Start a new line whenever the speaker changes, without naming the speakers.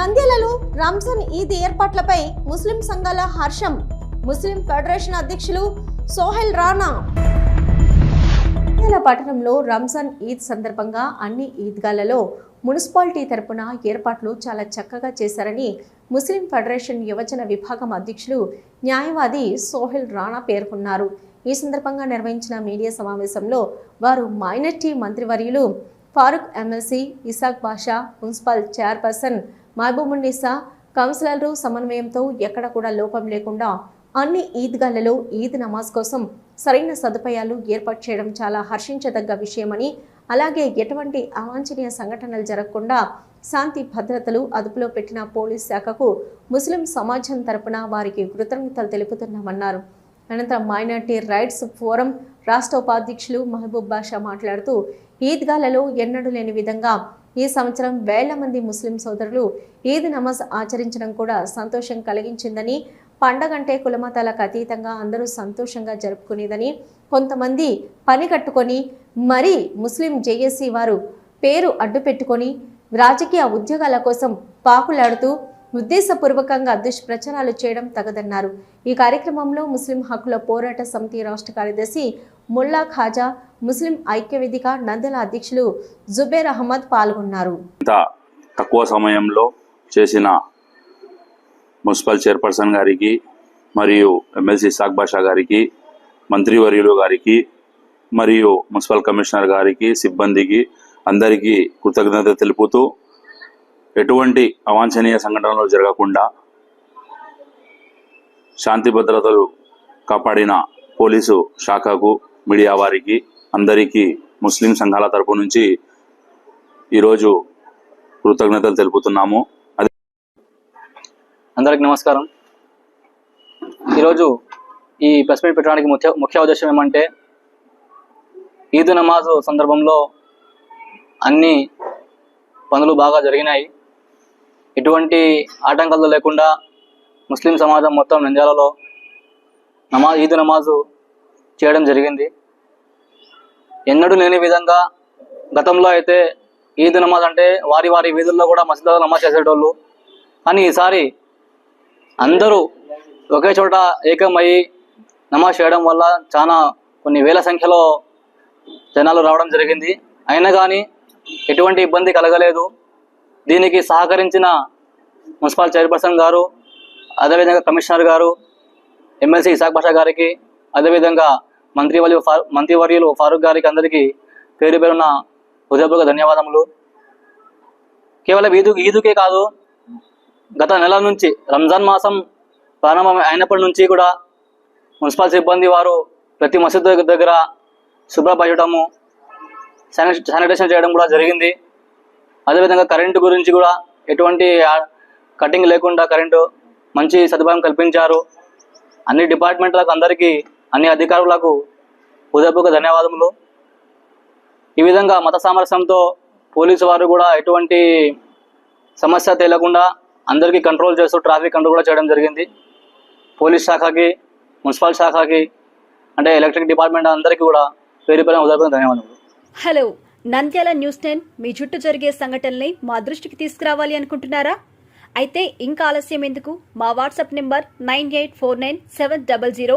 నంద్యాలలో రంజాన్ ఈద్ ఏర్పాట్లపై ముస్లిం సంఘాల హర్షం. ముస్లిం ఫెడరేషన్ అధ్యక్షులు సోహెల్ రానా నంద్యాల పట్టణంలో రంజాన్ ఈద్ సందర్భంగా అన్ని ఈద్గాలలో మున్సిపాలిటీ తరపున ఏర్పాట్లు చాలా చక్కగా చేశారని ముస్లిం ఫెడరేషన్ యువజన విభాగం అధ్యక్షులు న్యాయవాది సోహెల్ రాణా పేర్కొన్నారు. ఈ సందర్భంగా నిర్వహించిన మీడియా సమావేశంలో వారు మైనార్టీ మంత్రివర్యులు Farooq MLC Isaq Basha municipal chairperson Mahaboobunnisa కౌన్సిలర్లు సమన్వయంతో ఎక్కడ కూడా లోపం లేకుండా అన్ని ఈద్గాలలో ఈద్ నమాజ్ కోసం సరైన సదుపాయాలు ఏర్పాటు చేయడం చాలా హర్షించదగ్గ విషయమని అలాగే ఎటువంటి అవాంఛనీయ సంఘటనలు జరగకుండా శాంతి భద్రతలు అదుపులో పెట్టిన పోలీస్ శాఖకు ముస్లిం సమాజం తరపున వారికి కృతజ్ఞతలు తెలుపుతున్నామన్నారు. అనంతరం మైనార్టీ రైట్స్ ఫోరం రాష్ట్ర ఉపాధ్యక్షులు మహబూబ్ బాషా మాట్లాడుతూ ఈద్గాలలో ఎన్నడూ లేని విధంగా ఈ సంవత్సరం వేల మంది ముస్లిం సోదరులు ఈద్ నమాజ్ ఆచరించడం కూడా సంతోషం కలిగించిందని పండగంటే కులమతాలకు అతీతంగా అందరూ సంతోషంగా జరుపుకునేదని కొంతమంది పని కట్టుకొని మరీ ముస్లిం జేఏసీ వారు పేరు అడ్డు పెట్టుకొని రాజకీయ ఉద్యోగాల కోసం పాకులాడుతూ ఉద్దేశపూర్వకంగా దుష్ప్రచారాలు చేయడం తగదన్నారు. ఈ కార్యక్రమంలో ముస్లిం హక్కుల పోరాట సమితి రాష్ట్ర కార్యదర్శి ముల్లా ఖాజా ముస్లిం ఐక్యవేదిక నందల అధ్యక్షులు జుబేర్ అహ్మద్ పాల్గొన్నారు.
ఇంత తక్కువ సమయంలో చేసిన మున్సిపల్ చైర్పర్సన్ గారికి మరియు ఎమ్మెల్సీ సాక్ బాషా గారికి మంత్రివర్యులు గారికి మరియు మున్సిపల్ కమిషనర్ గారికి సిబ్బందికి అందరికీ కృతజ్ఞత తెలుపుతూ ఎటువంటి అవాంఛనీయ సంఘటనలు జరగకుండా శాంతి భద్రతలు కాపాడిన పోలీసు శాఖకు మీడియా వారికి అందరికీ ముస్లిం సంఘాల తరపు నుంచి ఈరోజు కృతజ్ఞతలు తెలుపుతున్నాము. అది
అందరికి నమస్కారం. ఈరోజు ఈ ప్రెస్ మీట్ పెట్టడానికి ముఖ్య ముఖ్య ఉద్దేశం ఏమంటే ఈద్ నమాజ్ సందర్భంలో అన్ని పనులు బాగా జరిగినాయి. ఎటువంటి ఆటంకాలు లేకుండా ముస్లిం సమాజం మొత్తం నంద్యాలలో నమాజ్ ఈద్ నమాజు చేయడం జరిగింది. ఎన్నడూ లేని విధంగా గతంలో అయితే ఈద్ నమాజ్ అంటే వారి వారి వీధుల్లో కూడా మసీదులో నమాజ్ చేసేటోళ్ళు. కానీ ఈసారి అందరూ ఒకే చోట ఏకమయ్యి నమాజ్ చేయడం వల్ల చాలా కొన్ని వేల సంఖ్యలో జనాలు రావడం జరిగింది. అయినా కానీ ఎటువంటి ఇబ్బంది కలగలేదు. దీనికి సహకరించిన మున్సిపల్ చైర్పర్సన్ గారు అదేవిధంగా కమిషనర్ గారు ఎమ్మెల్సీ ఇసాక్ బాషా గారికి అదేవిధంగా మంత్రివర్యు మంత్రివర్యులు ఫారూక్ గారికి అందరికీ పేరు పేరున్న హృదయపూర్వక ధన్యవాదములు. కేవలం ఈదు ఈదుకే కాదు గత నెల నుంచి రంజాన్ మాసం ప్రారంభం అయినప్పటి నుంచి కూడా మున్సిపల్ సిబ్బంది వారు ప్రతి మసీదు దగ్గర శుభ్రపరచడము శాని- శానిటేషన్ చేయడం కూడా జరిగింది. అదేవిధంగా కరెంటు గురించి కూడా ఎటువంటి కటింగ్ లేకుండా కరెంటు మంచి సదుపాయం కల్పించారు. అన్ని డిపార్ట్మెంట్లకు అందరికీ అన్ని అధికారులకు హృదయపూర్వక ధన్యవాదములు. ఈ విధంగా మత సామరస్యంతో పోలీసు వారు కూడా ఎటువంటి సమస్య తేలకుండా అందరికీ కంట్రోల్ చేస్తూ ట్రాఫిక్ కంట్రోల్ కూడా చేయడం జరిగింది. పోలీస్ శాఖకి మున్సిపల్ శాఖకి అంటే ఎలక్ట్రిక్ డిపార్ట్మెంట్ అందరికీ కూడా పేరు పేరు ధన్యవాదములు.
హలో నంద్యాల న్యూస్ టెన్ మీ చుట్టూ జరిగే సంఘటనల్ని మా దృష్టికి తీసుకురావాలి అనుకుంటున్నారా? అయితే ఇంకా ఆలస్యం ఎందుకు? మా WhatsApp number nine eight four nine seven double zero